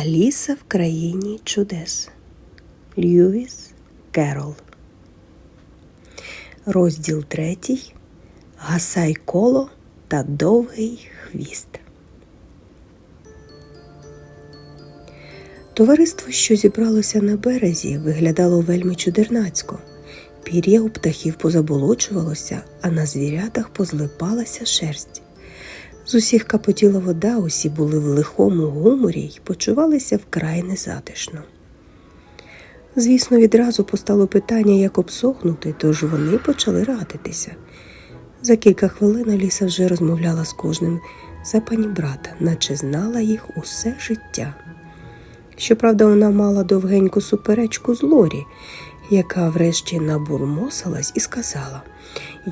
Аліса в країні чудес. Льюіс Керол. Розділ третій. Гасай коло та довгий хвіст. Товариство, що зібралося на березі, виглядало вельми чудернацько. Пір'я у птахів позаболочувалося, а на звірятах позлипалася шерсть. З усіх капотіла вода, усі були в лихому гуморі й почувалися вкрай незатишно. Звісно, відразу постало питання, як обсохнути, тож вони почали радитися. За кілька хвилин Аліса вже розмовляла з кожним за пані брата, наче знала їх усе життя. Щоправда, вона мала довгеньку суперечку з Лорі, яка врешті набурмосилась і сказала: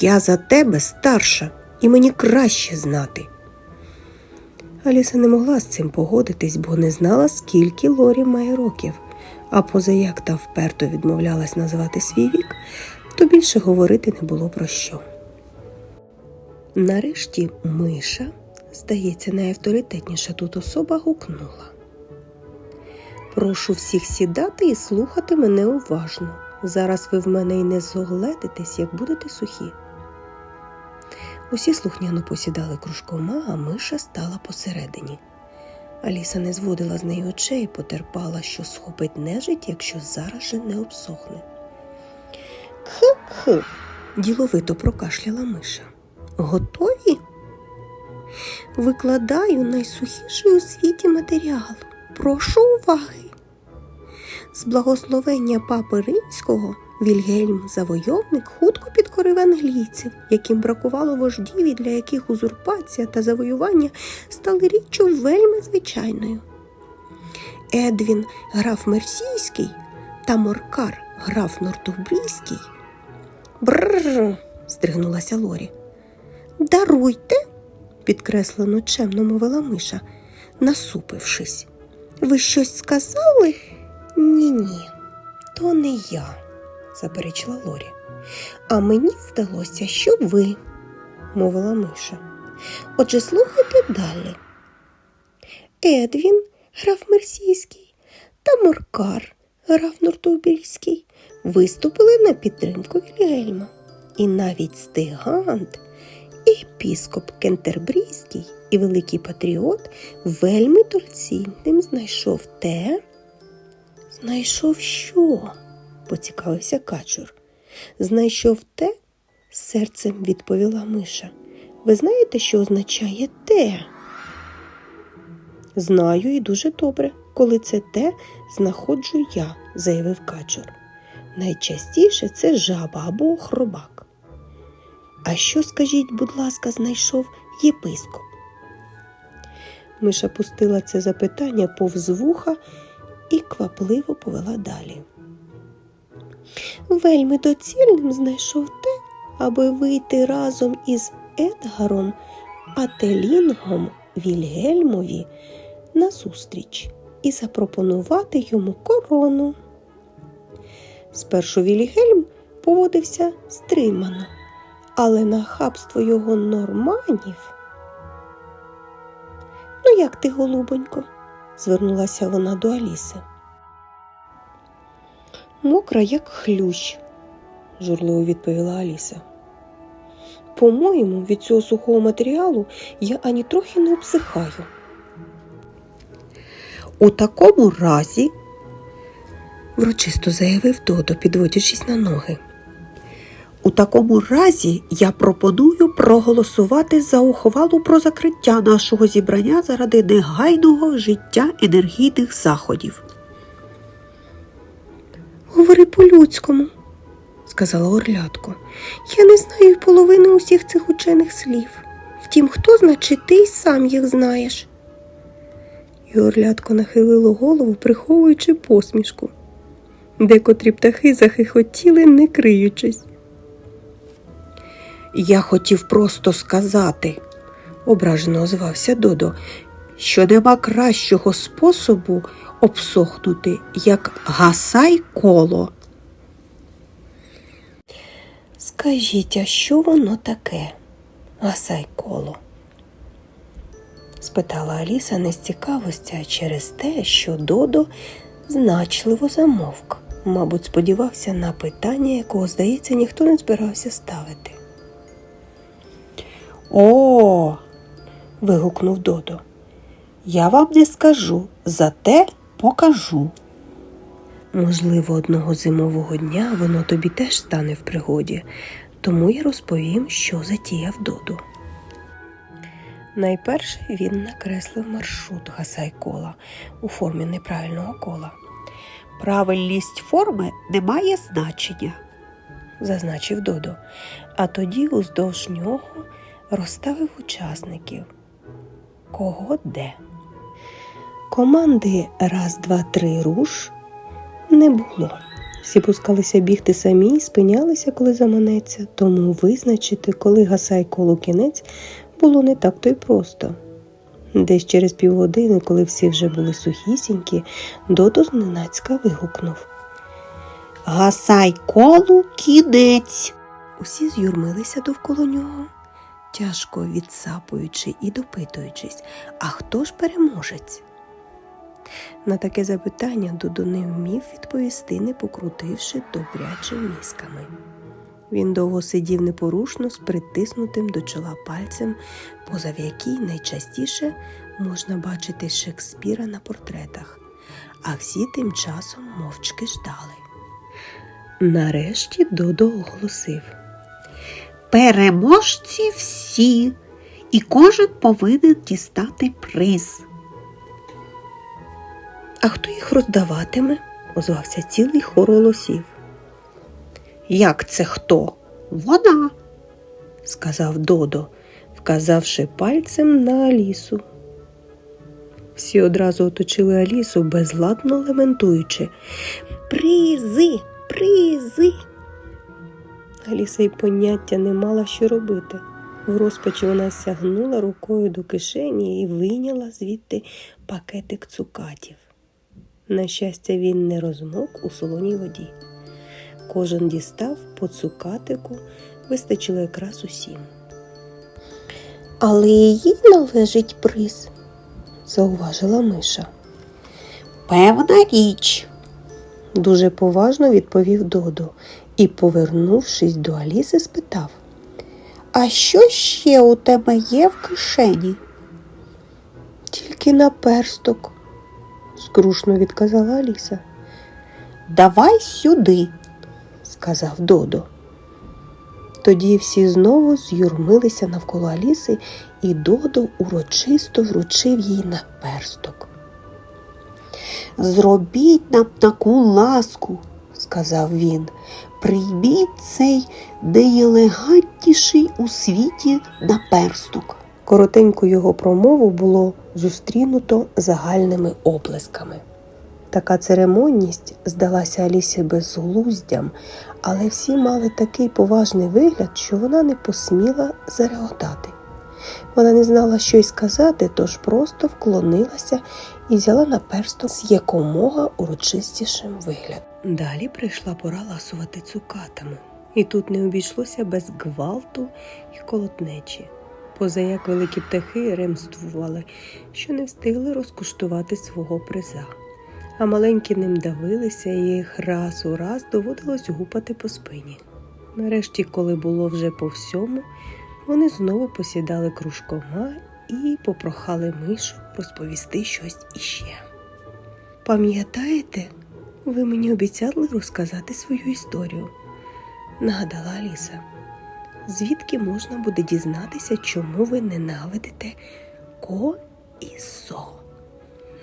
Я за тебе старша, і мені краще знати. Аліса не могла з цим погодитись, бо не знала, скільки Лорі має років, а позаяк та вперто відмовлялась називати свій вік, то більше говорити не було про що. Нарешті Миша, здається, найавторитетніша тут особа гукнула. Прошу всіх сідати і слухати мене уважно. Зараз ви в мене й не зогледитесь, як будете сухі. Усі слухняно посідали кружкома, а миша стала посередині. Аліса не зводила з неї очей, потерпала, що схопить нежить, якщо зараз же не обсохне. Кх-кх, діловито прокашляла миша. Готові? Викладаю найсухіший у світі матеріал. Прошу уваги. З благословення папи римського Вільгельм Завойовник хутко підкорив англійців, яким бракувало вождів і для яких узурпація та завоювання стали річчю вельми звичайною. Едвін граф Мерсійський та Моркар граф Нортубрійський. Бррр. здригнулася Лорі. Даруйте, підкреслено чемно мовила миша, насупившись. Ви щось сказали? Ні, ні, то не я, заперечила Лорі. А мені здалося, що ви, мовила миша. Отже, слухайте далі. Едвін, граф Мерсійський та Моркар, граф Нортубільський, виступили на підтримку Вільгельма. І навіть Стигант, епіскоп Кентербрійський і великий патріот вельми доцільним знайшов те. Знайшов що? поцікавився качур. Знайшов те, серцем відповіла миша. Ви знаєте, що означає те? Знаю і дуже добре, коли це те знаходжу я, заявив качур. Найчастіше це жаба або хробак. А що, скажіть, будь ласка, знайшов єпископ? Миша пустила це запитання повз вуха і квапливо повела далі. Вельми доцільним знайшов те, аби вийти разом із Едгаром Ателінгом Вільгельмові на зустріч і запропонувати йому корону. Спершу Вільгельм поводився стримано, але на хабство його норманів. Ну, як ти, голубонько? Звернулася вона до Аліси. Мокра, як хлющ, журливо відповіла Аліса. По-моєму, від цього сухого матеріалу я ані трохи не обсихаю. У такому разі, врочисто заявив Додо, підводячись на ноги. У такому разі я пропоную проголосувати за ухвалу про закриття нашого зібрання заради негайного вжиття енергійних заходів. Говори по-людському, сказала Орлятко. Я не знаю половини усіх цих учених слів. Втім, хто значить ти й сам їх знаєш. І Орлятко нахилило голову, приховуючи посмішку. Декотрі птахи захихотіли, не криючись. Я хотів просто сказати, ображено озвався Додо, що нема кращого способу обсохнути, як гасай коло. Скажіть, а що воно таке? Гасай коло? спитала Аліса не з цікавості, а через те, що Додо значливо замовк. Мабуть, сподівався на питання, якого, здається, ніхто не збирався ставити. О, вигукнув Додо. Я вам не скажу, зате покажу. Можливо, одного зимового дня воно тобі теж стане в пригоді, тому я розповім, що затіяв Додо. Найперше він накреслив маршрут гасай-кола у формі неправильного кола, Правильність форми не має значення. зазначив Додо, а тоді уздовж нього розставив учасників. Кого де? Команди раз, два, три руш не було. Всі пускалися бігти самі і спинялися, коли заманеться, тому визначити, коли гасай коло кінець, було не так то й просто. Десь через півгодини, коли всі вже були сухісінькі, Додо зненацька вигукнув. Гасай колу кінець. Усі з'юрмилися довкола нього, тяжко відсапуючи і допитуючись, а хто ж переможець? На таке запитання Додо не вмів відповісти, не покрутивши добряче мізками. Він довго сидів непорушно з притиснутим до чола пальцем, поза в якій найчастіше можна бачити Шекспіра на портретах, а всі тим часом мовчки ждали. Нарешті Додо оголосив. Переможці всі, і кожен повинен дістати приз. А хто їх роздаватиме? озвався цілий хор голосів. Як це хто? Вона. сказав Додо, вказавши пальцем на Алісу. Всі одразу оточили Алісу, безладно лементуючи. Призи, призи. Аліса й поняття не мала, що робити. В розпачі вона сягнула рукою до кишені і вийняла звідти пакетик цукатів. На щастя, він не розмок у солоній воді. Кожен дістав по цукатику, вистачило якраз усім. Але їй належить приз, зауважила Миша. Певна річ. Дуже поважно відповів Додо і, повернувшись до Аліси, спитав. А що ще у тебе є в кишені? Тільки на персток, скрушно відказала Аліса, Давай сюди. сказав Додо. Тоді всі знову з'юрмилися навколо Аліси, і Додо урочисто вручив їй на персток. Зробіть нам таку ласку, сказав він. Прийміть цей найелегантніший у світі наперсток. Коротеньку його промову було зустрінуто загальними оплесками. Така церемонність здалася Алісі безглуздям, але всі мали такий поважний вигляд, що вона не посміла зареготати. Вона не знала, що й сказати, тож просто вклонилася і взяла на персток з якомога урочистішим виглядом. Далі прийшла пора ласувати цукатами, і тут не обійшлося без гвалту і колотнечі. Поза як великі птахи ремствували, що не встигли розкуштувати свого приза. А маленькі ним давилися, і їх раз у раз доводилось гупати по спині. Нарешті, коли було вже по всьому, вони знову посідали кружкома і попрохали мишу розповісти щось іще. Пам'ятаєте, ви мені обіцяли розказати свою історію, нагадала Аліса. Звідки можна буде дізнатися, чому ви ненавидите ко і со?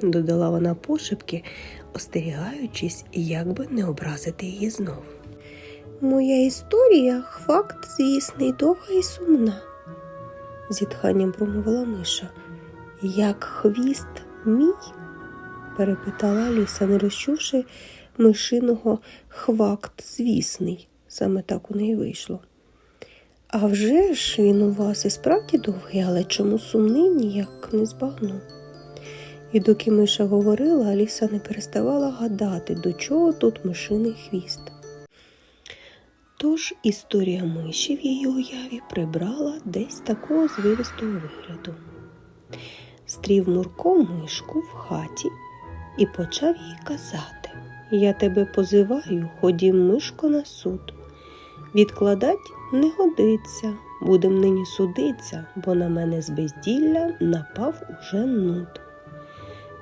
додала вона пошепки, остерігаючись, як би не образити її знов. Моя історія факт звісний, довга і сумна, зітханням промовила Миша. Як хвіст мій? Перепитала Аліса, не розчувши мишиного хвакт звісний. Саме так у неї вийшло. А вже ж він у вас і справді довгий, але чому сумний ніяк не збагну. І доки Миша говорила, Аліса не переставала гадати, до чого тут мишиний хвіст. Тож історія миші в її уяві прибрала десь такого звивистого вигляду. стрів Мурко мишку в хаті і почав їй казати Я тебе позиваю, ходім мишко на суд. Відкладать не годиться, будем нині судиться, бо на мене з безділля напав уже нуд.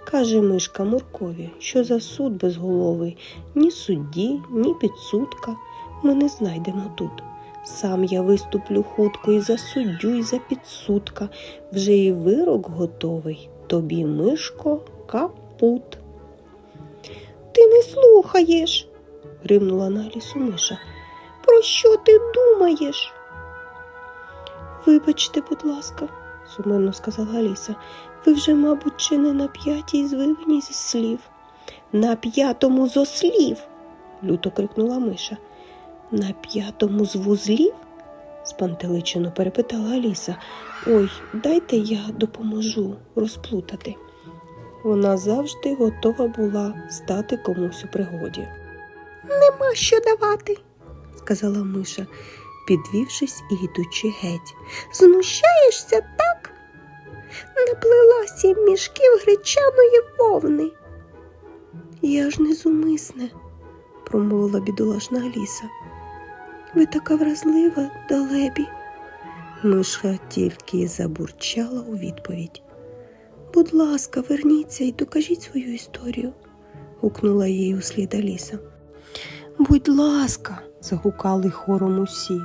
Каже мишка Муркові, що за суд безголовий, ні судді, ні підсудка ми не знайдемо тут. Сам я виступлю хутко і за суддю, і за підсудка. Вже і вирок готовий. Тобі, мишко, капут. Ти не слухаєш, гримнула на лісу миша. Про що ти думаєш? Вибачте, будь ласка, сумирно сказала Аліса. Ви вже, мабуть, чи не на п'ятій звивні зі слів. На п'ятому зо слів. люто крикнула миша. На п'ятому з вузлів? спантеличено перепитала Аліса. Ой, дайте я допоможу розплутати. Вона завжди готова була стати комусь у пригоді. Нема що давати, сказала миша, підвівшись і йдучи геть. Знущаєшся так? Наплела сім мішків гречаної вовни. Я ж не зумисне, промовила бідолашна Аліса. Ви така вразлива, далебі. Мишка тільки забурчала у відповідь. Будь ласка, верніться і докажіть свою історію, гукнула їй услід Аліса. Будь ласка, загукали хором усі.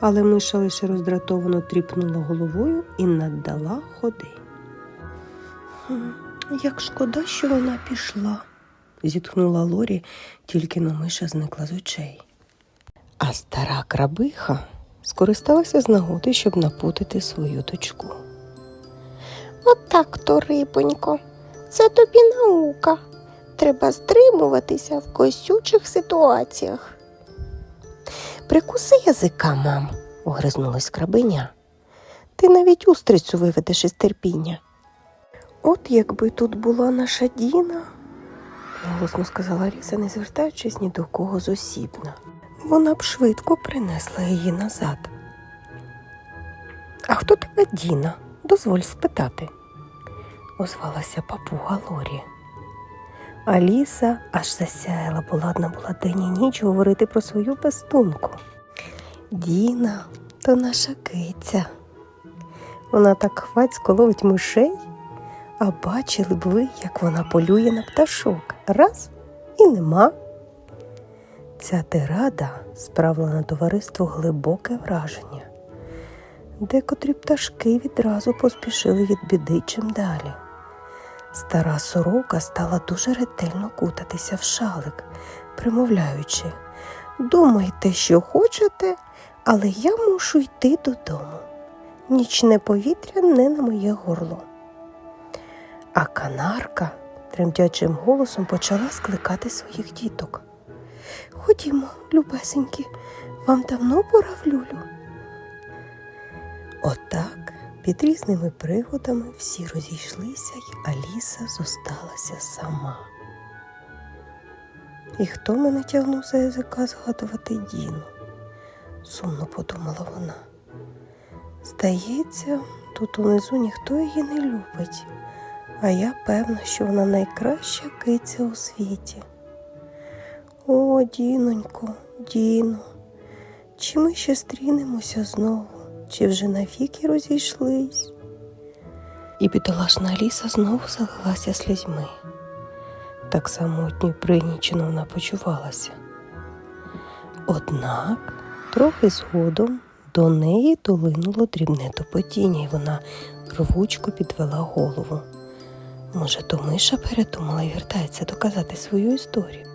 Але миша лише роздратовано тріпнула головою і наддала ходи. Як шкода, що вона пішла, зітхнула Лорі, тільки но миша зникла з очей. А стара крабиха скористалася з нагоди, щоб напутати свою дочку. Отак то, рибонько, це тобі наука. Треба стримуватися в косючих ситуаціях. Прикуси язика, мам, огризнулась крабиня. Ти навіть устрицю виведеш із терпіння. От якби тут була наша Діна, голосно сказала Ріса, не звертаючись ні до кого зосібна. Вона б швидко принесла її назад. А хто така Діна? Дозволь спитати, озвалася папуга Лорі. Аліса аж засяяла, бо ладна була день і ніч говорити про свою пестунку. Діна то наша киця. Вона так хвацько ловить мишей, а бачили б ви, як вона полює на пташок. Раз і нема. Ця тирада справила на товариство глибоке враження. Декотрі пташки відразу поспішили від біди чим далі. Стара сорока стала дуже ретельно кутатися в шалик, примовляючи Думайте, що хочете, але я мушу йти додому. Нічне повітря не на моє горло. А канарка тремтячим голосом почала скликати своїх діток. Ходімо, любесенькі, вам давно пора в люлю. Отак, під різними пригодами всі розійшлися, й Аліса зосталася сама. І хто мене тягнув за язика згадувати Діну? сумно подумала вона. Здається, тут унизу ніхто її не любить, а я певна, що вона найкраща киця у світі. О, Дінонько, Діно, чи ми ще стрінемося знову, чи вже навіки розійшлись? І бідолашна Аліса знову залилася слізьми. Так самотньо пригнічено вона почувалася. Однак трохи згодом до неї долинуло дрібне топотіння, і вона рвучко підвела голову. Може, то миша передумала і вертається доказати свою історію.